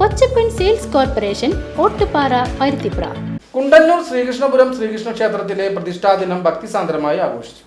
Kochappan sales corporation Ottupara Paruthipra Kundannoor Sreekrishnapuram Sreekrishna ക്ഷേത്രത്തിലെ പ്രതിഷ്ഠാദിനം ഭക്തിസാന്ദ്രമായി ആഘോഷിച്ചു.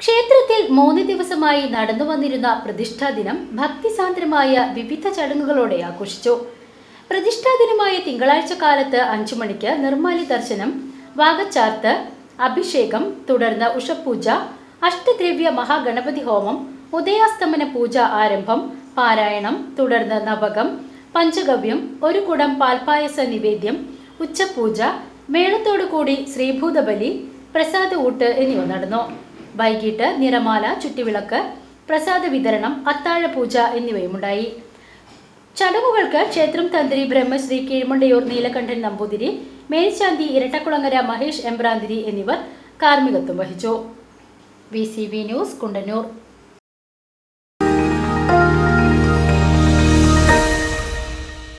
ക്ഷേത്രത്തിൽ മൂന്ന് ദിവസമായി നടന്നു വന്നിരുന്ന പ്രതിഷ്ഠാ ദിനം ഭക്തിസാന്ദ്രമായ വിവിധ ചടങ്ങുകളോടെ ആഘോഷിച്ചു. പ്രതിഷ്ഠാ ദിനമായ തിങ്കളാഴ്ച കാലത്ത് അഞ്ചു മണിക്ക് നിർമ്മാല്യ ദർശനം വാഗച്ചാർത്ത് അഭിഷേകം തുടർന്ന് ഉഷപൂജ അഷ്ടദ്രവ്യ മഹാഗണപതി ഹോമം ഉദയാസ്തമന പൂജ ആരംഭം പാരായണം തുടർന്ന് നവകം പഞ്ചഗവ്യം ഒരു കുടം പാൽപായസ നിവേദ്യം ഉച്ചപൂജ മേളത്തോടുകൂടി ശ്രീഭൂതബലി പ്രസാദ ഊട്ട് എന്നിവ നടന്നു. വൈകിട്ട് നിറമാല ചുറ്റിവിളക്ക് പ്രസാദ വിതരണം അത്താഴ പൂജ എന്നിവയുമുണ്ടായി. ചടങ്ങുകൾക്ക് ക്ഷേത്രം തന്ത്രി ബ്രഹ്മശ്രീ കീഴ്മണ്ടയൂർ നീലകണ്ഠൻ നമ്പൂതിരി മേൽശാന്തി ഇരട്ടക്കുളങ്ങര മഹേഷ് എംബ്രാന്തിരി എന്നിവർ കാർമ്മികത്വം വഹിച്ചു. V news Kundannoor.